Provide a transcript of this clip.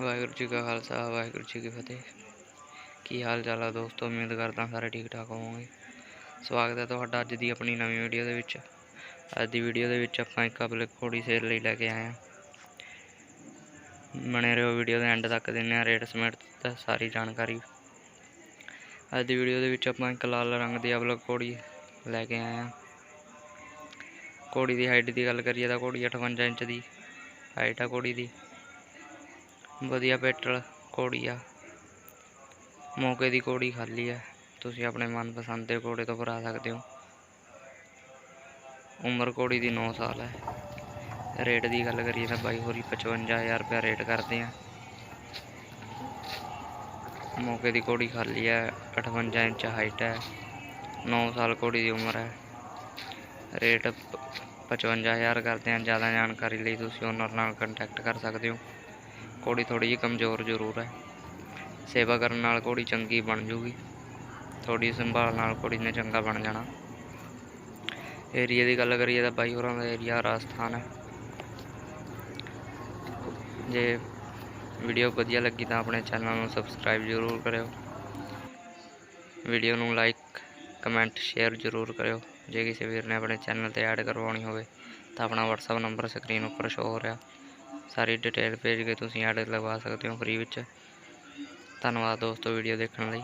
ਵਾਹਿਗੁਰੂ ਜੀ ਕਾ ਖਾਲਸਾ, ਵਾਹਿਗੁਰੂ ਜੀ ਕੀ ਫਤਿਹ। ਕੀ ਹਾਲ ਚਾਲ ਆ ਦੋਸਤੋ? ਉਮੀਦ ਕਰਦਾ ਸਾਰੇ ਠੀਕ ਠਾਕ ਹੋਵੋਗੇ। ਸਵਾਗਤ ਹੈ ਤੁਹਾਡਾ ਅੱਜ ਦੀ ਆਪਣੀ ਨਵੀਂ ਵੀਡੀਓ ਦੇ ਵਿੱਚ। ਅੱਜ ਦੀ ਵੀਡੀਓ ਦੇ ਵਿੱਚ ਆਪਾਂ ਇੱਕ ਪਬਲਿਕ ਘੋੜੀ ਸੇਲ ਲਈ ਲੈ ਕੇ ਆਏ ਹਾਂ। ਬਣੇ ਰਹੋ ਵੀਡੀਓ ਦੇ ਐਂਡ ਤੱਕ ਦਿੰਨੇ ਆ ਰੇਟ ਸਮੇਟ ਤੇ ਸਾਰੀ ਜਾਣਕਾਰੀ। ਅੱਜ ਦੀ ਵੀਡੀਓ ਦੇ ਵਿੱਚ ਆਪਾਂ ਇੱਕ ਲਾਲ ਰੰਗ ਦੀ ਅਬਲਕ ਘੋੜੀ ਲੈ ਕੇ ਆਏ ਹਾਂ। ਘੋੜੀ ਦੀ ਹਾਈਟ ਦੀ ਗੱਲ ਕਰੀਏ ਤਾਂ ਘੋੜੀ 58 ਇੰਚ ਦੀ ਹਾਈਟ ਆ ਘੋੜੀ ਦੀ। ਵਧੀਆ ਪੈਟਲ ਘੋੜੀ ਆ। ਮੌਕੇ ਦੀ ਘੋੜੀ ਖਾਲੀ ਹੈ ਤੁਸੀਂ ਆਪਣੇ ਮਨਪਸੰਦ ਦੇ ਘੋੜੇ ਤੋਂ ਭਰਾ ਸਕਦੇ ਹੋ। ਉਮਰ ਘੋੜੀ ਦੀ 9 ਸਾਲ ਹੈ ਰੇਟ ਦੀ ਗੱਲ ਕਰੀਏ ਤਾਂ ਬਾਈ ਹੋਰੀ 55000 ਰੁਪਇਆ ਰੇਟ ਕਰਦੇ ਆ। ਮੌਕੇ ਦੀ ਘੋੜੀ ਖਾਲੀ ਹੈ 58 ਇੰਚ ਹਾਈਟ ਹੈ 9 ਸਾਲ ਘੋੜੀ ਦੀ ਉਮਰ ਹੈ ਰੇਟ 55000 ਕਰਦੇ ਆ। ਜ਼ਿਆਦਾ ਜਾਣਕਾਰੀ ਲਈ ਤੁਸੀਂ ਓਨਰ ਨਾਲ ਕੰਟੈਕਟ ਕਰ ਸਕਦੇ ਹੋ। ਘੋੜੀ ਥੋੜੀ ਜਿਹੀ ਕਮਜ਼ੋਰ ਜ਼ਰੂਰ ਹੈ। ਸੇਵਾ ਕਰਨ ਨਾਲ ਘੋੜੀ ਚੰਗੀ ਬਣ ਜੂਗੀ। ਥੋੜੀ ਸੰਭਾਲ ਨਾਲ ਘੋੜੀ ਨੇ ਚੰਗਾ ਬਣ ਜਾਣਾ। ਏਰੀਆ ਦੀ ਗੱਲ ਕਰੀਏ ਤਾਂ ਬਾਈ ਹੋਰਾਂ ਦਾ ਏਰੀਆ ਰਾਜਸਥਾਨ ਹੈ। ਜੇ ਵੀਡੀਓ ਵਧੀਆ ਲੱਗੀ ਤਾਂ ਆਪਣੇ ਚੈਨਲ ਨੂੰ ਸਬਸਕ੍ਰਾਈਬ ਜ਼ਰੂਰ ਕਰਿਓ। ਵੀਡੀਓ ਨੂੰ ਲਾਈਕ, ਕਮੈਂਟ, ਸ਼ੇਅਰ ਜ਼ਰੂਰ ਕਰਿਓ। ਜੇ ਕਿਸੇ ਵੀਰ ਨੇ ਆਪਣੇ ਚੈਨਲ ਤੇ ਐਡ ਕਰਵਾਉਣੀ ਹੋਵੇ ਤਾਂ ਆਪਣਾ WhatsApp ਨੰਬਰ ਸਕਰੀਨ ਉੱਪਰ ਸ਼ੋ ਹੋ ਰਿਹਾ। ਸਾਰੀ ਡਿਟੇਲ ਭੇਜ ਕੇ ਤੁਸੀਂ ਐਡ ਲਗਵਾ ਸਕਦੇ ਹੋ ਫ੍ਰੀ ਵਿੱਚ। ਧੰਨਵਾਦ ਦੋਸਤੋ ਵੀਡੀਓ ਦੇਖਣ ਲਈ।